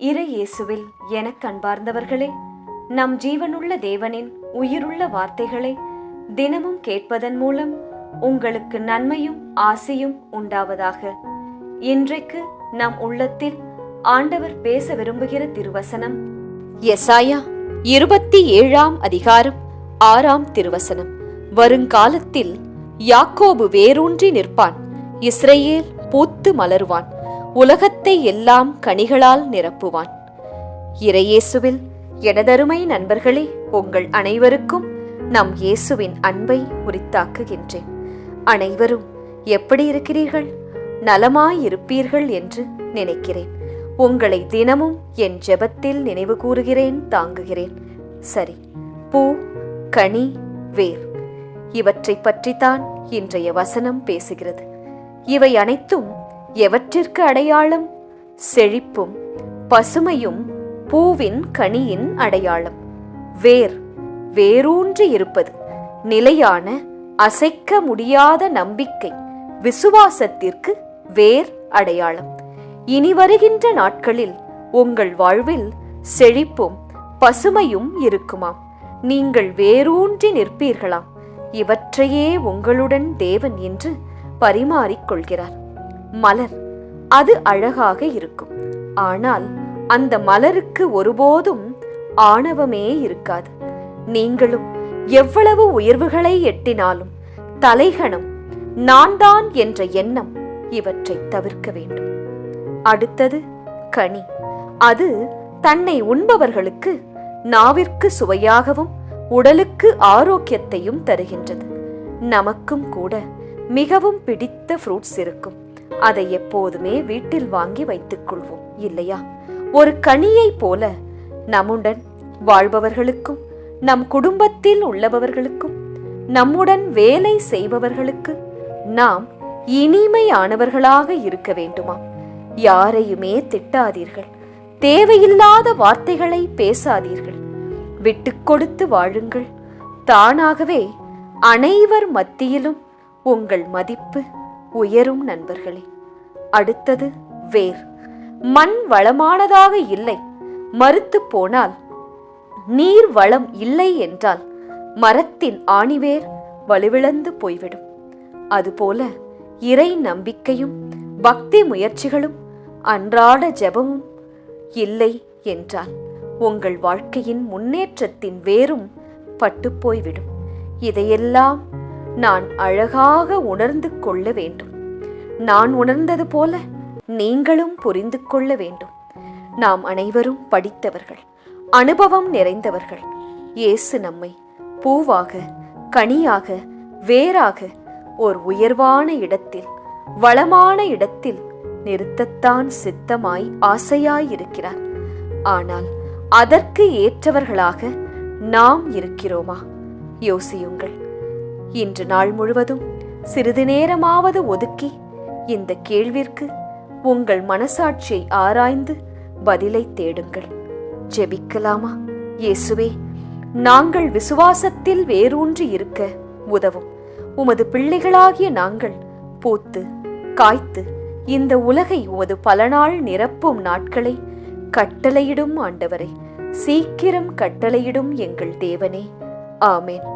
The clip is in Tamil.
இறை இயேசுவில் எனக் கண்பார்ந்தவர்களே நம் ஜீவனுள்ள தேவனின் உயிருள்ள வார்த்தைகளை தினமும் கேட்பதன் மூலம் உங்களுக்கு நன்மையும் ஆசையும் உண்டாவதாக. இன்றைக்கு நம் உள்ளத்தில் ஆண்டவர் பேச விரும்புகிற திருவசனம் எசாயா இருபத்தி ஏழாம் அதிகாரம் ஆறாம் திருவசனம். வருங்காலத்தில் யாக்கோபு வேரூன்றி நிற்பான் இஸ்ரேல் பூத்து மலருவான். உலகத்தை எல்லாம் கனிகளால் நிரப்புவான். இறையேசுவில் எனதருமை நண்பர்களே உங்கள் அனைவருக்கும் நம் இயேசுவின் அன்பை உரித்தாக்குகின்றேன். அனைவரும் எப்படி இருக்கிறீர்கள்? நலமாயிருப்பீர்கள் என்று நினைக்கிறேன். உங்களை தினமும் என் ஜெபத்தில் நினைவு கூறுகிறேன் தாங்குகிறேன். சரி பூ கனி வேர். இவற்றைப் பற்றித்தான் இன்றைய வசனம் பேசுகிறது. இவை அனைத்தும் எவற்றிற்கு அடையாளம்? செழிப்பும் பசுமையும் பூவின் கனியின் அடையாளம். வேர் வேரூன்றி இருப்பது. நிலையான அசைக்க முடியாத நம்பிக்கை. விசுவாசத்திற்கு வேர் அடையாளம். இனி வருகின்ற நாட்களில் உங்கள் வாழ்வில் செழிப்பும் பசுமையும் இருக்குமாம். நீங்கள் வேரூன்றி நிற்பீர்களாம். இவற்றையே உங்களுடன் தேவன் என்று பரிமாறிக்கொள்கிறார். மலர். அது அழகாக இருக்கும். ஆனால் அந்த மலருக்கு ஒருபோதும் ஆணவமே இருக்காது. நீங்களும் எவ்வளவு உயர்வுகளை எட்டினாலும் தலைகணம் நான் தான் என்ற எண்ணம் இவற்றை தவிர்க்க வேண்டும். அடுத்தது கனி. அது தன்னை உண்பவர்களுக்கு நாவிற்கு சுவையாகவும் உடலுக்கு ஆரோக்கியத்தையும் தருகின்றது. நமக்கும் கூட மிகவும் பிடித்த ஃப்ரூட்ஸ் இருக்கும். அதை எப்போதுமே வீட்டில் வாங்கி வைத்துக் கொள்வோம் இல்லையா? ஒரு கனியைப் போல நம்முடன் வாழ்பவர்களுக்கும் நம் குடும்பத்தில் உள்ளவர்களுக்கும் நம்முடன் வேலை செய்பவர்களுக்கு நாம் இனிமையானவர்களாக இருக்க வேண்டுமா யாரையுமே திட்டாதீர்கள். தேவையில்லாத வார்த்தைகளை பேசாதீர்கள். விட்டு கொடுத்து வாழுங்கள். தானாகவே அனைவர் மத்தியிலும் உங்கள் மதிப்பு உயரும் நண்பர்களே அடுத்தது வேர். மண் வளமானதாக இல்லை மறுத்து போனால் நீர் வளம் இல்லை என்றால் மரத்தின் ஆணிவேர் வலுவிழந்து போய்விடும். அதுபோல இறை நம்பிக்கையும் பக்தி முயற்சிகளும் அன்றாட ஜெபமும் இல்லை என்றால் உங்கள் வாழ்க்கையின் முன்னேற்றத்தின் வேரும் பட்டுப்போய்விடும் இதையெல்லாம் நான் அழகாக உணர்ந்து கொள்ள வேண்டும். நான் உணர்ந்தது போல நீங்களும் புரிந்து கொள்ள வேண்டும். நாம் அனைவரும் படித்தவர்கள் அனுபவம் நிறைந்தவர்கள். இயேசு நம்மை பூவாக கனியாக வேறாக ஒரு உயர்வான இடத்தில் வளமான இடத்தில் நிறுத்தத்தான் சித்தமாய் ஆசையாயிருக்கிறார். ஆனால் அதற்கு ஏற்றவர்களாக நாம் இருக்கிறோமா? யோசியுங்கள். இன்று நாள் முழுவதும் சிறிது நேரமாவது ஒதுக்கி இந்த கேள்விற்கு உங்கள் மனசாட்சியை ஆராய்ந்து பதிலை தேடுங்கள். ஜெபிக்கலாமா? இயேசுவே நாங்கள் விசுவாசத்தில் வேரூன்றி இருக்க உதவும். உமது பிள்ளைகளாகிய நாங்கள் பூத்து காய்த்து இந்த உலகை உமது பலநாள் நிரப்பும் நாட்களை கட்டளையிடும் ஆண்டவரை. சீக்கிரம் கட்டளையிடும் எங்கள் தேவனே. ஆமேன்.